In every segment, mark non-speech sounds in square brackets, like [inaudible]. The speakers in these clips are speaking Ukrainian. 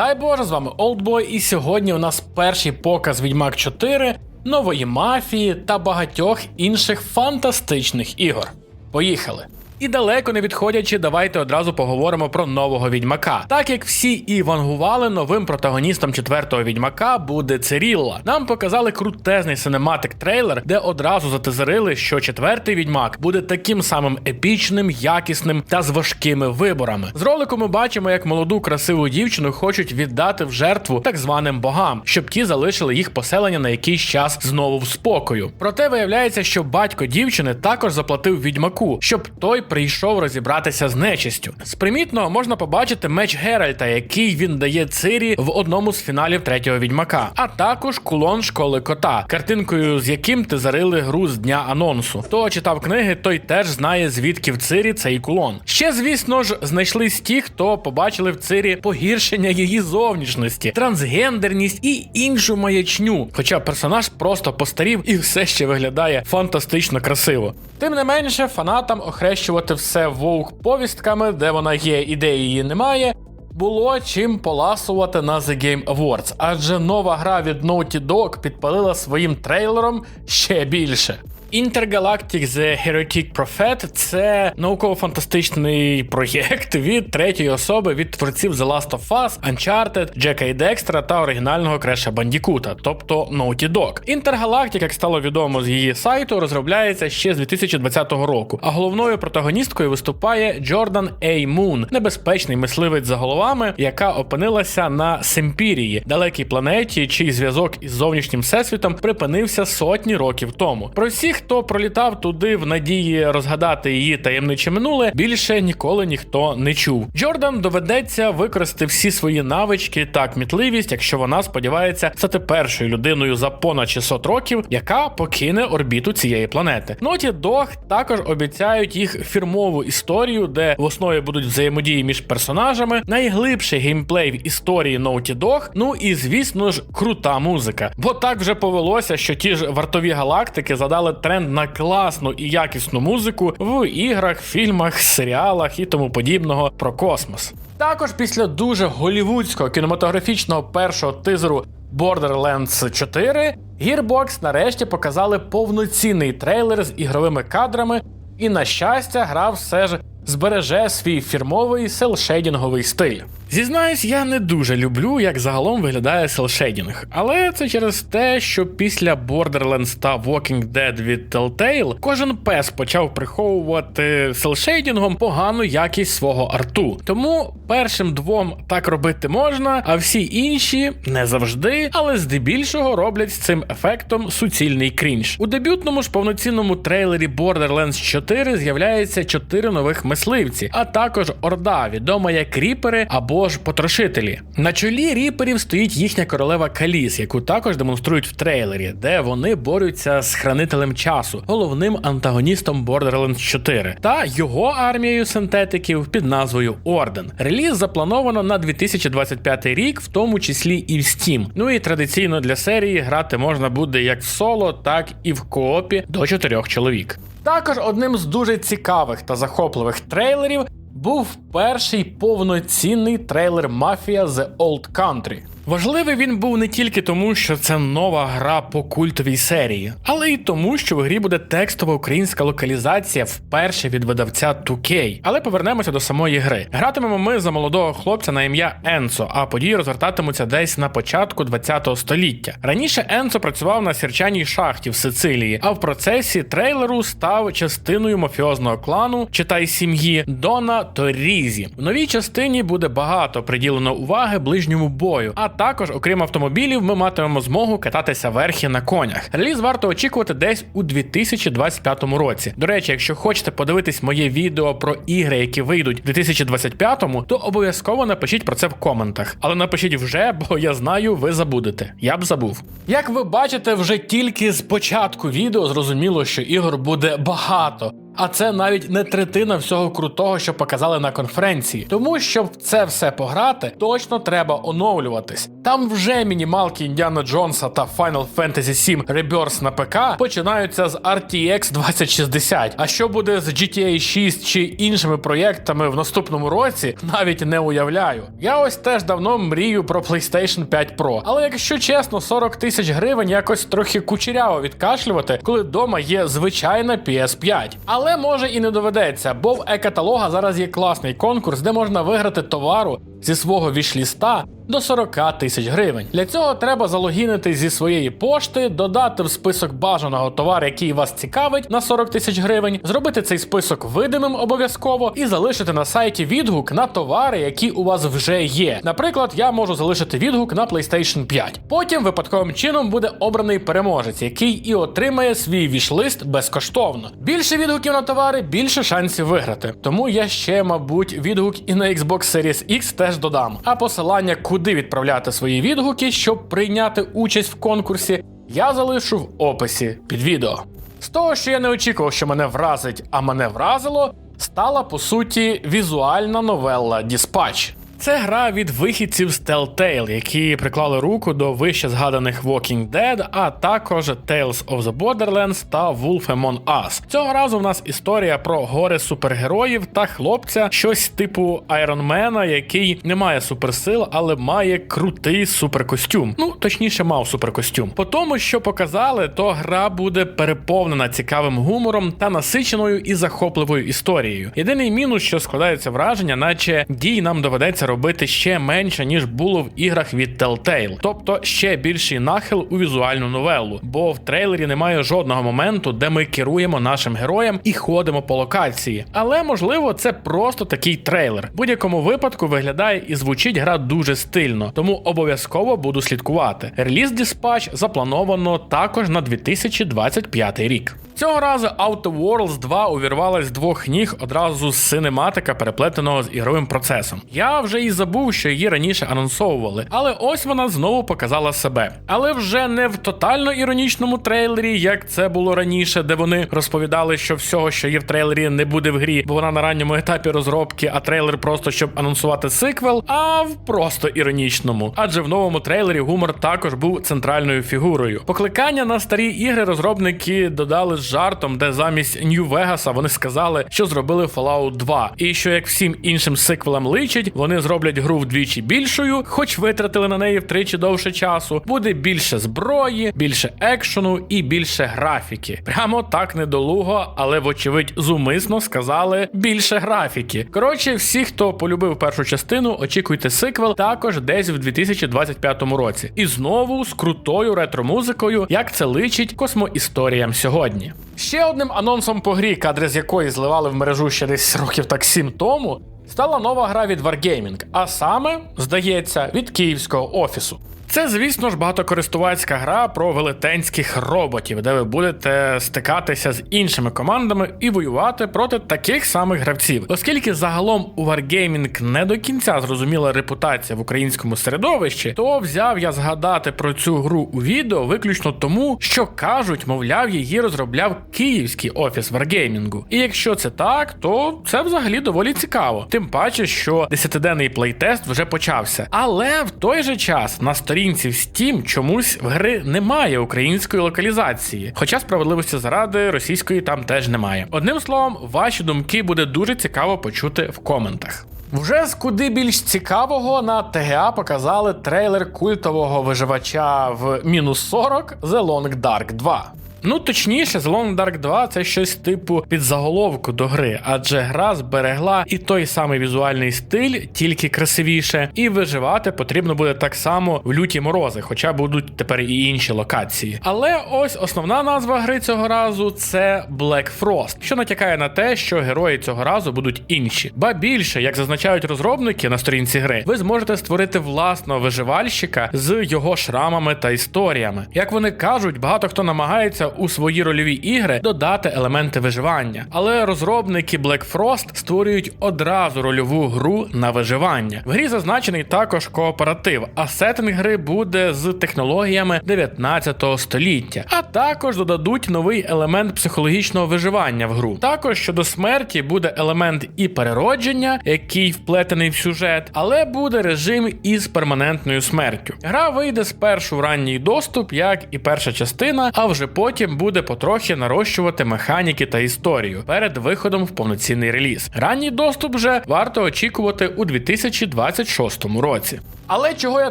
Дай Боже, з вами Олдбой, і сьогодні у нас перший показ Відьмак 4, нової мафії та багатьох інших фантастичних ігор. Поїхали! І далеко не відходячи, давайте одразу поговоримо про нового відьмака. Так як всі і вангували, новим протагоністом четвертого відьмака буде Цирілла. Нам показали крутезний синематик трейлер, де одразу затизерили, що четвертий відьмак буде таким самим епічним, якісним та з важкими виборами. З ролику ми бачимо, як молоду красиву дівчину хочуть віддати в жертву так званим богам, щоб ті залишили їх поселення на якийсь час знову в спокою. Проте виявляється, що батько дівчини також заплатив відьмаку, щоб той прийшов розібратися з нечистю. З примітного можна побачити меч Геральта, який він дає Цирі в одному з фіналів третього відьмака, а також кулон школи кота, картинкою з яким ти зарили гру з дня анонсу. Хто читав книги, той теж знає звідки в Цирі цей кулон. Ще, звісно ж, знайшлись ті, хто побачили в Цирі погіршення її зовнішності, трансгендерність і іншу маячню. Хоча персонаж просто постарів і все ще виглядає фантастично красиво. Тим не менше, фанатам охрещувати все вовк повістками, де вона є і де її немає. Було чим поласувати на The Game Awards, адже нова гра від Naughty Dog підпалила своїм трейлером ще більше. Intergalactic The Heretic Prophet це науково-фантастичний проєкт від третьої особи від творців The Last of Us, Uncharted, Джека і Декстера та оригінального Креша Бандікута, тобто Naughty Dog. Intergalactic, як стало відомо з її сайту, розробляється ще з 2020 року, а головною протагоністкою виступає Джордан Ей Мун, небезпечний мисливець за головами, яка опинилася на Семпірії, далекій планеті, чий зв'язок із зовнішнім всесвітом припинився сотні років тому. Про всіх, хто пролітав туди в надії розгадати її таємниче минуле, більше ніколи ніхто не чув. Джордан доведеться використати всі свої навички та кмітливість, якщо вона сподівається стати першою людиною за понад 600 років, яка покине орбіту цієї планети. Ноті Dog також обіцяють їх фірмову історію, де в основі будуть взаємодії між персонажами, найглибший геймплей в історії Naughty Dog, ну і звісно ж крута музика. Бо так вже повелося, що ті ж вартові галактики задали тренд на класну і якісну музику в іграх, фільмах, серіалах і тому подібного про космос. Також після дуже голівудського кінематографічного першого тизеру Borderlands 4 Gearbox нарешті показали повноцінний трейлер з ігровими кадрами, і на щастя, гра все ж збереже свій фірмовий селшейдінговий стиль. Зізнаюсь, я не дуже люблю, як загалом виглядає селшейдінг, але це через те, що після Borderlands та Walking Dead від Telltale кожен пес почав приховувати селшейдінгом погану якість свого арту. Тому першим двом так робити можна, а всі інші не завжди, але здебільшого роблять з цим ефектом суцільний крінж. У дебютному ж повноцінному трейлері Borderlands 4 з'являється чотири нових мисливці, а також орда, відома як ріпери або ж потрошителі. На чолі ріперів стоїть їхня королева Каліс, яку також демонструють в трейлері, де вони борються з хранителем часу, головним антагоністом Borderlands 4, та його армією синтетиків під назвою Орден. Реліз заплановано на 2025 рік, в тому числі і в Steam. Ну і традиційно для серії грати можна буде як в соло, так і в коопі до чотирьох чоловік. Також одним з дуже цікавих та захопливих трейлерів був перший повноцінний трейлер Мафія The Old Country. Важливий він був не тільки тому, що це нова гра по культовій серії, але й тому, що в грі буде текстова українська локалізація вперше від видавця 2K. Але повернемося до самої гри. Гратимемо ми за молодого хлопця на ім'я Енсо, а події розгортатимуться десь на початку 20 століття. Раніше Енсо працював на сірчаній шахті в Сицилії, а в процесі трейлеру став частиною мафіозного клану, читай сім'ї Дона Торізі. В новій частині буде багато приділено уваги ближньому бою. А також, окрім автомобілів, ми матимемо змогу кататися верхи на конях. Реліз варто очікувати десь у 2025 році. До речі, якщо хочете подивитись моє відео про ігри, які вийдуть у 2025-му, то обов'язково напишіть про це в коментах. Але напишіть вже, бо я знаю, ви забудете. Я б забув. Як ви бачите, вже тільки з початку відео зрозуміло, що ігор буде багато. А це навіть не третина всього крутого, що показали на конференції. Тому щоб в це все пограти, точно треба оновлюватись. Там вже мінімалки Індіана Джонса та Final Fantasy 7 Rebirth на ПК починаються з RTX 2060. А що буде з GTA 6 чи іншими проєктами в наступному році, навіть не уявляю. Я ось теж давно мрію про PlayStation 5 Pro. Але якщо чесно, 40 тисяч гривень якось трохи кучеряво відкашлювати, коли вдома є звичайна PS5. Але може і не доведеться, бо в е-каталога зараз є класний конкурс, де можна виграти товару зі свого вішліста до 40 тисяч гривень. Для цього треба залогінити зі своєї пошти, додати в список бажаного товару, який вас цікавить, на 40 тисяч гривень, зробити цей список видимим обов'язково і залишити на сайті відгук на товари, які у вас вже є. Наприклад, я можу залишити відгук на PlayStation 5. Потім випадковим чином буде обраний переможець, який і отримає свій вішлист безкоштовно. Більше відгуків на товари, більше шансів виграти. Тому я ще, мабуть, відгук і на Xbox Series X теж додам. А посилання, куди відправляти свої відгуки, щоб прийняти участь в конкурсі, я залишу в описі під відео. З того, що я не очікував, що мене вразить, а мене вразило, стала по суті візуальна новелла Dispatch. Це гра від вихідців з Telltale, які приклали руку до вище згаданих Walking Dead, а також Tales of the Borderlands та Wolf Among Us. Цього разу в нас історія про гори супергероїв та хлопця, щось типу Айронмена, який не має суперсил, але має крутий суперкостюм. Ну, точніше, мав суперкостюм. По тому, що показали, то гра буде переповнена цікавим гумором та насиченою і захопливою історією. Єдиний мінус, що складається враження, наче дій нам доведеться робити ще менше, ніж було в іграх від Telltale. тобто ще більший нахил у візуальну новелу, бо в трейлері немає жодного моменту, де ми керуємо нашим героєм і ходимо по локації. Але можливо, це просто такий трейлер. В будь-якому випадку виглядає і звучить гра дуже стильно, тому обов'язково буду слідкувати. Реліз Dispatch заплановано також на 2025 рік. Цього разу Outer Worlds 2 увірвалась з двох ніг одразу з синематика, переплетеного з ігровим процесом. Я вже і забув, що її раніше анонсовували, але ось вона знову показала себе. Але вже не в тотально іронічному трейлері, як це було раніше, де вони розповідали, що всього, що є в трейлері, не буде в грі, бо вона на ранньому етапі розробки, а трейлер просто щоб анонсувати сиквел, а в просто іронічному. Адже в новому трейлері гумор також був центральною фігурою. Покликання на старі ігри розробники додали з жартом, де замість Нью-Вегаса вони сказали, що зробили Fallout 2, і що як всім іншим сиквелам личить, вони зроблять гру вдвічі більшою, хоч витратили на неї втричі довше часу. Буде більше зброї, більше екшену і більше графіки. Прямо так недолуго, але вочевидь зумисно сказали більше графіки. Коротше, всі, хто полюбив першу частину, очікуйте сиквел також десь в 2025 році. І знову з крутою ретро-музикою, як це личить космоісторіям сьогодні. Ще одним анонсом по грі, кадри з якої зливали в мережу ще десь років так сім тому, стала нова гра від Wargaming, а саме, здається, від київського офісу. Це, звісно ж, багатокористувацька гра про велетенських роботів, де ви будете стикатися з іншими командами і воювати проти таких самих гравців. Оскільки загалом у Wargaming не до кінця зрозуміла репутація в українському середовищі, то взяв я згадати про цю гру у відео виключно тому, що кажуть, мовляв, її розробляв київський офіс Wargaming. І якщо це так, то це взагалі доволі цікаво. Тим паче, що десятиденний плейтест вже почався. Але в той же час на сторінці в Steam чомусь в гри немає української локалізації, хоча справедливості заради російської там теж немає. Одним словом, ваші думки буде дуже цікаво почути в коментах. Вже з куди більш цікавого на ТГА показали трейлер культового виживача в мінус 40 The Long Dark 2. Ну, точніше, The Long Dark 2 це щось типу підзаголовку до гри, адже гра зберегла і той самий візуальний стиль, тільки красивіше, і виживати потрібно буде так само в люті морози, хоча будуть тепер і інші локації. Але ось основна назва гри цього разу це Black Frost, що натякає на те, що герої цього разу будуть інші. Ба більше, як зазначають розробники на сторінці гри, ви зможете створити власного виживальщика з його шрамами та історіями. Як вони кажуть, багато хто намагається у свої рольові ігри додати елементи виживання. Але розробники Black Frost створюють одразу рольову гру на виживання. В грі зазначений також кооператив, а сеттинг гри буде з технологіями 19 століття. А також додадуть новий елемент психологічного виживання в гру. Також щодо смерті буде елемент і переродження, який вплетений в сюжет, але буде режим із перманентною смертю. Гра вийде спершу в ранній доступ, як і перша частина, а вже потім буде потрохи нарощувати механіки та історію перед виходом в повноцінний реліз. Ранній доступ вже варто очікувати у 2026 році. Але чого я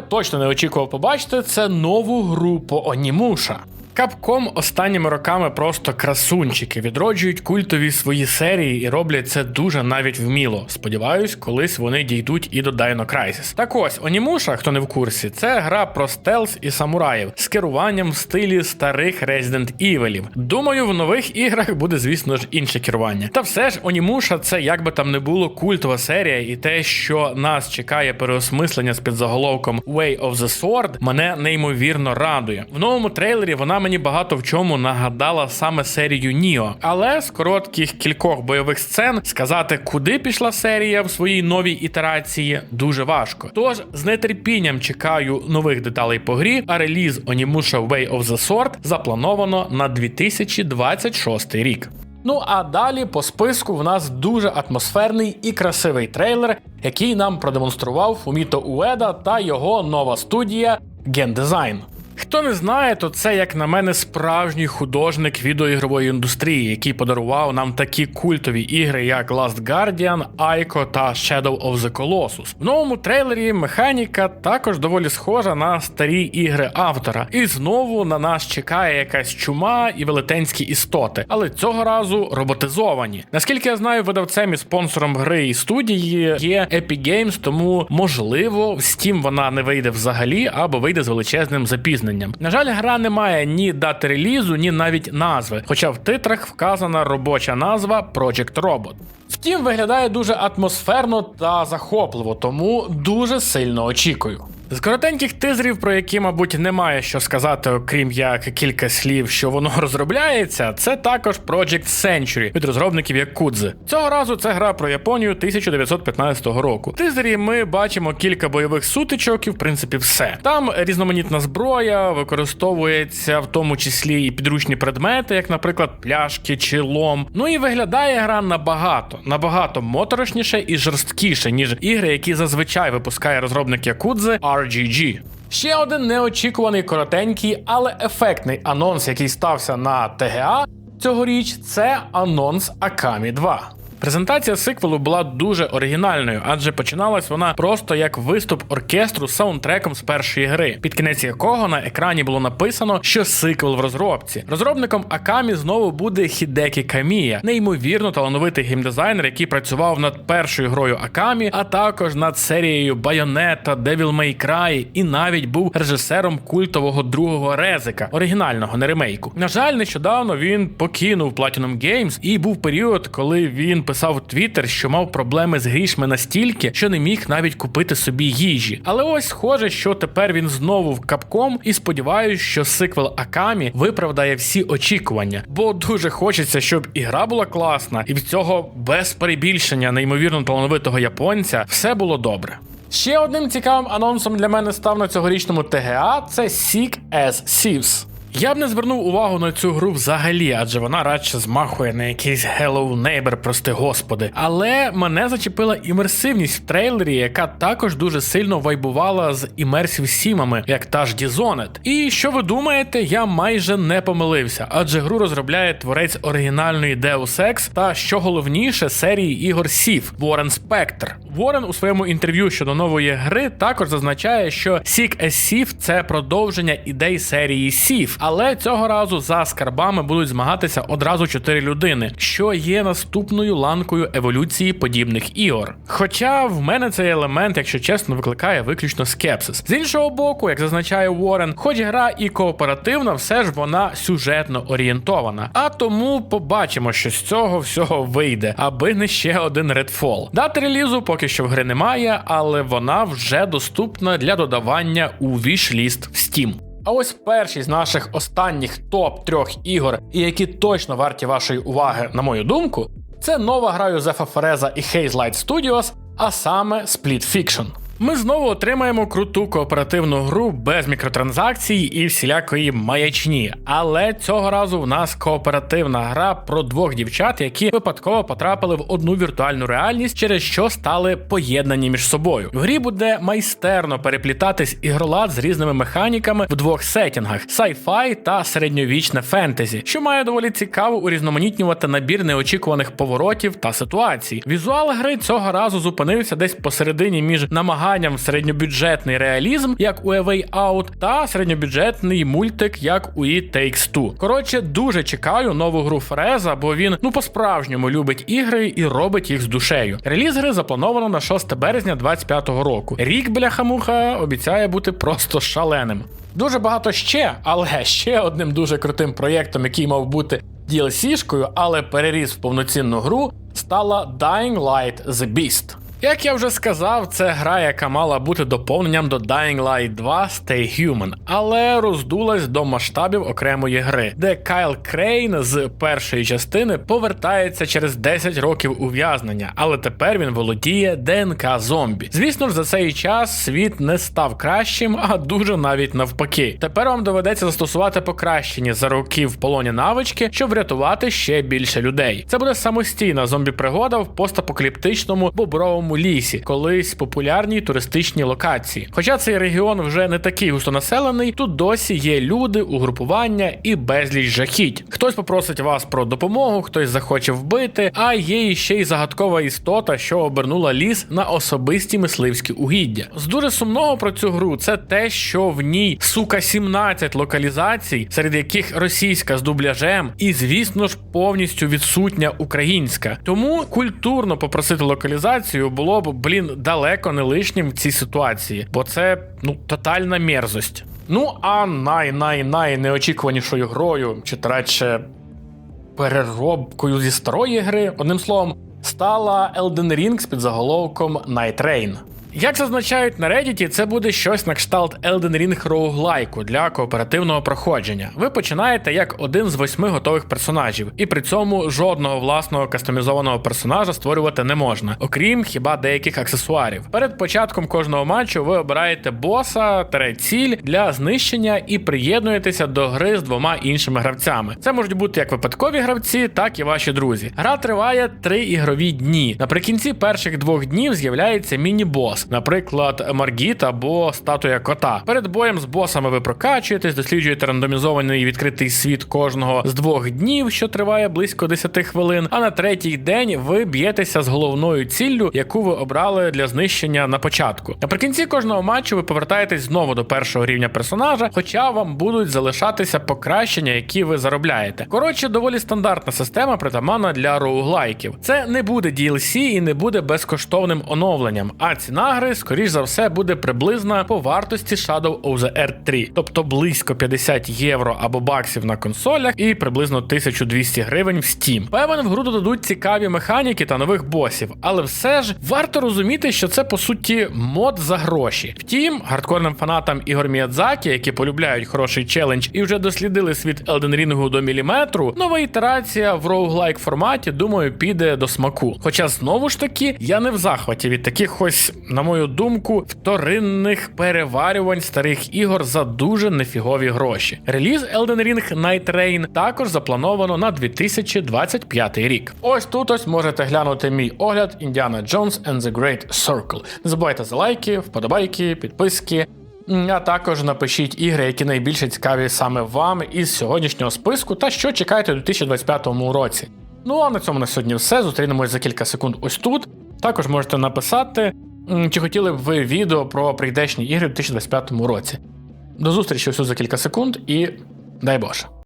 точно не очікував побачити, це нову гру по Онімуша. Capcom останніми роками просто красунчики відроджують культові свої серії і роблять це дуже навіть вміло. Сподіваюсь, колись вони дійдуть і до Dino Crisis. Так ось, Онімуша, хто не в курсі, це гра про стелс і самураїв з керуванням в стилі старих Resident Evil. Думаю, в нових іграх буде, звісно ж, інше керування. Та все ж, Онімуша це як би там не було культова серія, і те, що нас чекає переосмислення з підзаголовком Way of the Sword, мене неймовірно радує. В новому трейлері вона мені багато в чому нагадала саме серію Ніо, але з коротких кількох бойових сцен сказати, куди пішла серія в своїй новій ітерації, дуже важко. Тож з нетерпінням чекаю нових деталей по грі, а реліз Onimusha Way of the Sword заплановано на 2026 рік. Ну а далі по списку в нас дуже атмосферний і красивий трейлер, який нам продемонстрував Фуміто Уеда та його нова студія Design. Хто не знає, то це, як на мене, справжній художник відеоігрової індустрії, який подарував нам такі культові ігри, як Last Guardian, Ico та Shadow of the Colossus. В новому трейлері механіка також доволі схожа на старі ігри автора. І знову на нас чекає якась чума і велетенські істоти, але цього разу роботизовані. Наскільки я знаю, видавцем і спонсором гри і студії є Epic Games, тому можливо в Steam вона не вийде взагалі або вийде з величезним запізненням. На жаль, гра не має ні дати релізу, ні навіть назви, хоча в титрах вказана робоча назва Project Robot. Втім, виглядає дуже атмосферно та захопливо, тому дуже сильно очікую. З коротеньких тизерів, про які, мабуть, немає що сказати, окрім як кілька слів, що воно [laughs] розробляється, це також Project Century від розробників Якудзи. Цього разу це гра про Японію 1915 року. В тизері ми бачимо кілька бойових сутичок і в принципі все. Там різноманітна зброя використовується в тому числі і підручні предмети, як, наприклад, пляшки чи лом. Ну і виглядає гра набагато, набагато моторошніше і жорсткіше, ніж ігри, які зазвичай випускає розробник Якудзи RGG. Ще один неочікуваний коротенький, але ефектний анонс, який стався на ТГА цьогоріч, це анонс Акамі 2. Презентація сиквелу була дуже оригінальною, адже починалась вона просто як виступ оркестру з саундтреком з першої гри, під кінець якого на екрані було написано, що сиквел в розробці. Розробником Акамі знову буде Хідекі Камія, неймовірно талановитий геймдизайнер, який працював над першою грою Акамі, а також над серією Bayonetta, Devil May Cry і навіть був режисером культового другого резика, оригінального не ремейку. На жаль, нещодавно він покинув Platinum Games і був період, коли він писав в Твіттер, що мав проблеми з грішми настільки, що не міг навіть купити собі їжі. Але ось схоже, що тепер він знову в Capcom і сподіваюся, що сиквел Акамі виправдає всі очікування, бо дуже хочеться, щоб і гра була класна, і в цього без перебільшення неймовірно талановитого японця все було добре. Ще одним цікавим анонсом для мене став на цьогорічному ТГА це Seek as Thieves. Я б не звернув увагу на цю гру взагалі, адже вона радше змахує на якийсь Hello Neighbor, прости господи. Але мене зачепила імерсивність в трейлері, яка також дуже сильно вайбувала з імерсів сімами, як та ж Dishonored. І що ви думаєте, я майже не помилився, адже гру розробляє творець оригінальної Deus Ex та що головніше серії ігор Сів Ворен Спектр. Ворен у своєму інтерв'ю щодо нової гри також зазначає, що Seek as Thief – це продовження ідей серії Сів, але цього разу за скарбами будуть змагатися одразу чотири людини, що є наступною ланкою еволюції подібних ігор. Хоча в мене цей елемент, якщо чесно, викликає виключно скепсис. З іншого боку, як зазначає Ворен, хоч гра і кооперативна, все ж вона сюжетно орієнтована. А тому побачимо, що з цього всього вийде, аби не ще один Redfall. Дати релізу поки що в гри немає, але вона вже доступна для додавання у вішліст в Steam. А ось перші з наших останніх топ трьох ігор, і які точно варті вашої уваги, на мою думку, це нова гра Юзефа Фереза і Hazelight Studios, а саме Split Fiction. Ми знову отримаємо круту кооперативну гру без мікротранзакцій і всілякої маячні. Але цього разу в нас кооперативна гра про двох дівчат, які випадково потрапили в одну віртуальну реальність, через що стали поєднані між собою. В грі буде майстерно переплітатись ігролад з різними механіками в двох сетінгах: sci-fi та середньовічне фентезі, що має доволі цікаво урізноманітнювати набір неочікуваних поворотів та ситуацій. Візуал гри цього разу зупинився десь посередині між намаганням в середньобюджетний реалізм, як у A Way Out, та середньобюджетний мультик, як у It Takes Two. Коротше, дуже чекаю нову гру Фреза, бо він ну по-справжньому любить ігри і робить їх з душею. Реліз гри заплановано на 6 березня 2025 року. Рік бляхамуха обіцяє бути просто шаленим. Дуже багато ще, але ще одним дуже крутим проєктом, який мав бути DLC-шкою, але переріс в повноцінну гру, стала Dying Light The Beast. Як я вже сказав, це гра, яка мала бути доповненням до Dying Light 2 Stay Human, але роздулась до масштабів окремої гри, де Кайл Крейн з першої частини повертається через 10 років ув'язнення, але тепер він володіє ДНК зомбі. Звісно ж, за цей час світ не став кращим, а дуже навіть навпаки. Тепер вам доведеться застосувати покращені за роки в полоні навички, щоб врятувати ще більше людей. Це буде самостійна зомбі-пригода в постапокаліптичному бобровому лісі, колись популярній туристичній локації. Хоча цей регіон вже не такий густонаселений, тут досі є люди, угрупування і безліч жахіть. Хтось попросить вас про допомогу, хтось захоче вбити, а є ще й загадкова істота, що обернула ліс на особисті мисливські угіддя. З дуже сумного про цю гру це те, що в ній сука 17 локалізацій, серед яких російська з дубляжем, і звісно ж повністю відсутня українська. Тому культурно попросити локалізацію було б, блін, далеко не лишнім в цій ситуації, бо це ну тотальна мерзость. Ну а най-най-най неочікуванішою грою, чи радше переробкою зі старої гри, одним словом, стала Elden Ring з підзаголовком Night Rain. Як зазначають на Reddit, це буде щось на кшталт Elden Ring роуглайку для кооперативного проходження. Ви починаєте як один з восьми готових персонажів, і при цьому жодного власного кастомізованого персонажа створювати не можна, окрім хіба деяких аксесуарів. Перед початком кожного матчу ви обираєте боса ціль для знищення і приєднуєтеся до гри з двома іншими гравцями. Це можуть бути як випадкові гравці, так і ваші друзі. Гра триває три ігрові дні. Наприкінці перших двох днів з'являється міні-бос, наприклад, Маргіт або статуя кота. Перед боєм з босами ви прокачуєтесь, досліджуєте рандомізований відкритий світ кожного з двох днів, що триває близько 10 хвилин. А на третій день ви б'єтеся з головною ціллю, яку ви обрали для знищення на початку. Наприкінці кожного матчу ви повертаєтесь знову до першого рівня персонажа, хоча вам будуть залишатися покращення, які ви заробляєте. Коротше, доволі стандартна система притаманна для роуглайків. Це не буде DLC і не буде безкоштовним оновленням, а ціна гри, скоріш за все, буде приблизна по вартості Shadow of the Earth 3, тобто близько 50 євро або баксів на консолях і приблизно 1200 гривень в Steam. Певен, в гру додадуть цікаві механіки та нових босів, але все ж варто розуміти, що це по суті мод за гроші. Втім, гардкорним фанатам ігор Міядзакі, які полюбляють хороший челендж і вже дослідили світ Elden Ring до міліметру, нова ітерація в роуглайк форматі, думаю, піде до смаку. Хоча знову ж таки я не в захваті від таких ось, на мою думку, вторинних переварювань старих ігор за дуже нефігові гроші. Реліз Elden Ring Night Rain також заплановано на 2025 рік. Ось тут ось можете глянути мій огляд Indiana Jones and the Great Circle. Не забувайте за лайки, вподобайки, підписки. А також напишіть ігри, які найбільше цікаві саме вам із сьогоднішнього списку, та що чекаєте у 2025 році. Ну а на цьому на сьогодні все. Зустрінемось за кілька секунд ось тут. Також можете написати, чи хотіли б ви відео про прийдешні ігри у 2025 році. До зустрічі усю за кілька секунд і дай Боже.